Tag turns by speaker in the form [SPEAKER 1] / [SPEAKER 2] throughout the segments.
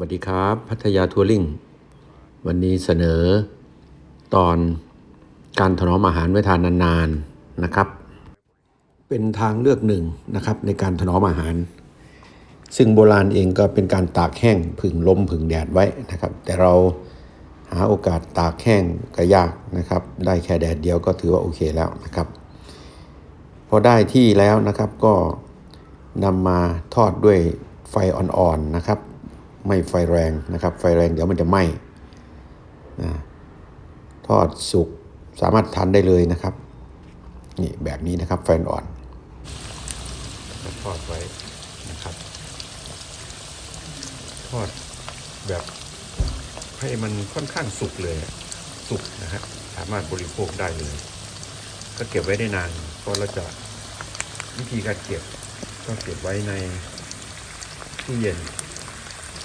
[SPEAKER 1] สวัสดีครับ พัทยาทัวริงวันนี้เสนอตอนการถนอมอาหารไว้ทานนานๆนะครับ เป็นทางเลือกหนึ่งนะครับในการถนอมอาหาร ซึ่งโบราณเองก็เป็นการตากแห้งผึ่งลมผึ่งแดดไว้นะครับ แต่เราหาโอกาสตากแห้งก็ยากนะครับ ได้แค่แดดเดียวก็ถือว่าโอเคแล้วนะครับ พอได้ที่แล้วนะครับก็นำมาทอดด้วยไฟอ่อนๆนะครับ ไม่ไฟแรงนะครับ ไฟแรงเดี๋ยวมันจะไหม้นะทอดสุกสามารถทานได้เลยนะครับ นี่แบบนี้นะครับ ไฟอ่อนทอดไว้นะครับ ทอดแบบให้มันค่อนข้างสุกเลยสุกนะฮะสามารถบริโภคได้เลยก็เก็บไว้ได้นานเพราะเราจะวิธีการเก็บก็เก็บไว้ในตู้เย็น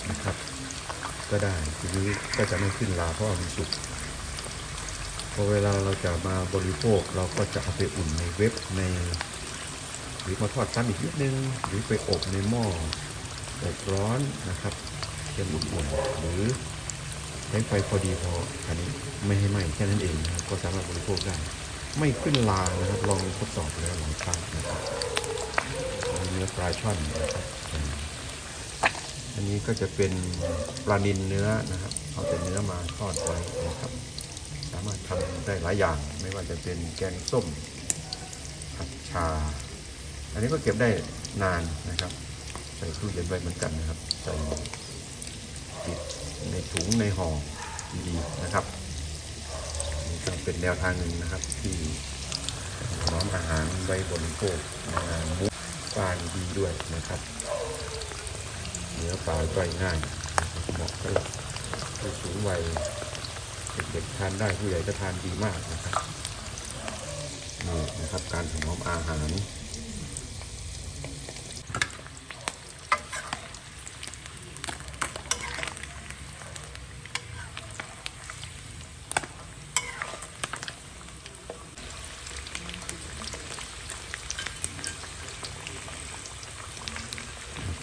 [SPEAKER 1] นะครับ ก็ได้ทีนี้ก็จะไม่ขึ้นราเพราะว่ามันสุกพอเวลาเราจะมาบริโภคเราก็จะเอาไปอุ่นในเว็บใน หรือมาทอดซ้ำอีกนิดนึง หรือไปอบในหม้ออบร้อนนะครับเย็นอุ่นๆหรือใช้ไฟพอดีพออันนี้ไม่ให้ไหม้แค่นั้นเองนะครับก็สามารถบริโภคได้ ไม่ขึ้นลานะครับ ลองทดสอบแล้วหลายครั้งนะครับเนื้อปลาช่อนนะครับ อันนี้ก็จะเป็นปลานินเนื้อนะครับ เอาแต่เนื้อมาทอดไว้นะครับ สามารถทำได้หลายอย่าง ไม่ว่าจะเป็นแกงส้มผัดชา อันนี้ก็เก็บได้นานนะครับ ใส่ตู้เย็นไว้เหมือนกันนะครับ ใส่ปิดในถุงในห่อดีๆนะครับนี่ก็เป็นแนวทางหนึ่งนะครับ ที่น้อมอาหารไว้บริโภคในงานมุกปลาดีด้วยนะครับ นื้อปลาย่อยง่ายเหมาะสำหรับผู้สูงวัยเด็กๆทานได้ผู้ใหญ่ก็ทานดีมากนะครับนี่นะครับการถนอมอาหาร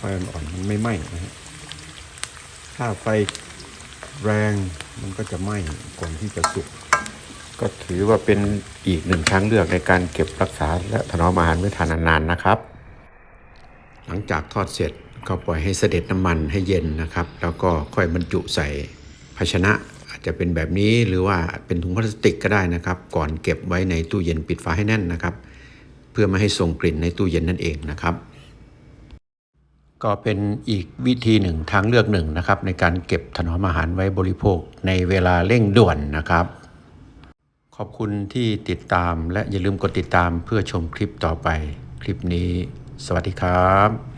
[SPEAKER 1] ไฟอ่อนมันไม่ไหม้นะฮะถ้าไฟแรงมันก็จะไหม้ก่อนที่จะสุก ก็ถือว่าเป็นอีกหนึ่งทางเลือกในการเก็บรักษาและถนอมอาหารไว้ทานนานๆนะครับ หลังจากทอดเสร็จก็ปล่อยให้เสด็จน้ำมันให้เย็นนะครับ แล้วก็ค่อยบรรจุใส่ภาชนะอาจจะเป็นแบบนี้หรือว่าเป็นถุงพลาสติกก็ได้นะครับ ก่อนเก็บไว้ในตู้เย็นปิดฝาให้แน่นนะครับ เพื่อไม่ให้ส่งกลิ่นในตู้เย็นนั่นเองนะครับ ก็เป็นอีกวิธีหนึ่งทางเลือกหนึ่งนะครับ ในการเก็บถนอมอาหารไว้บริโภคในเวลาเร่งด่วนนะครับ ขอบคุณที่ติดตามและอย่าลืมกดติดตามเพื่อชมคลิปต่อไป คลิปนี้ สวัสดีครับ